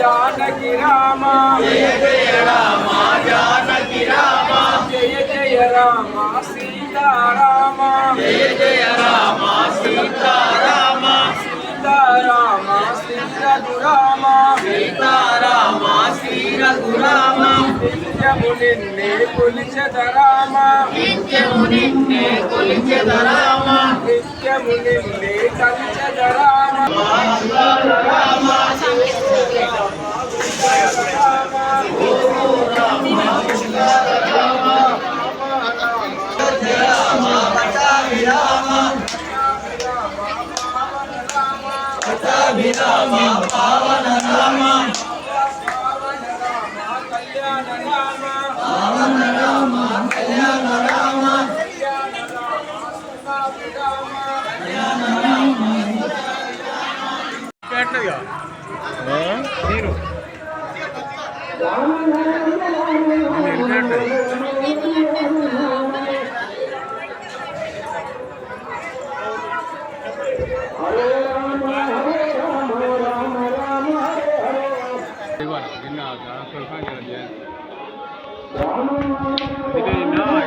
జానకి రామ. జయ జయ రామ జానకి రామ. జయ జయ రామ సీతారామ. జయ జయ రామ సీతారామ. సీతారామ శ్రీ రఘురామ సీతారామ శ్రీ రఘురామ నిత్యము నిన్నే నిత్యము నిన్నే కొలిచెదరామ నిత్యము నిన్నే కలిచెదరామ విరామ పావన రామ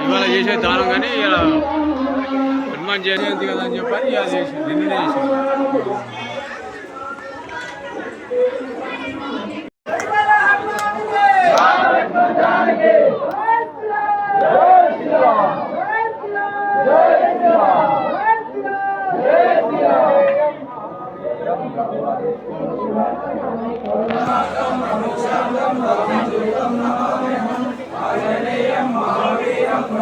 ఇవాళ చేసే దానం కానీ ఇలా హనుమాన్ జయంతి కదా అని చెప్పని ఇలా చేసి నిన్ననే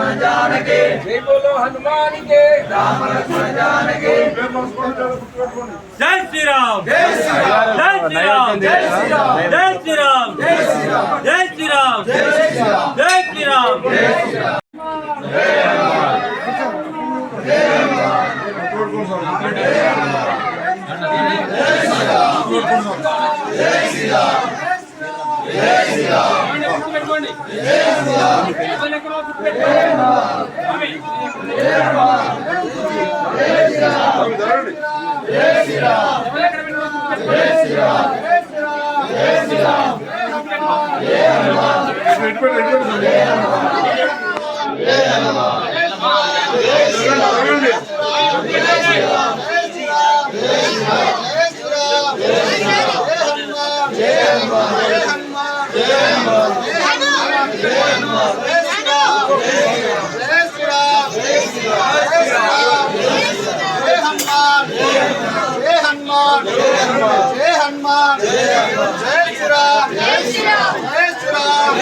రామ లక్ష్మణ జానకి జై బోలో హనుమాన్కి రామ లక్ష్మణ జానకి జై శ్రీరామ్ జై శ్రీరామ్ జై శ్రీరామ్ జై శ్రీరామ్ జై శ్రీరామ్ జై శ్రీరామ్ జై శ్రీరామ్ జై శ్రీరామ్ జై శ్రీరామ్ జై శ్రీరామ్ పెట్టుకోండి Yeah. జై హనుమాన్. జై హనుమాన్. జై శ్రీరామ్. జై శ్రీరామ్. జై శ్రీరామ్.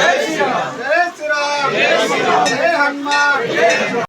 జై శ్రీరామ్. జై హనుమాన్.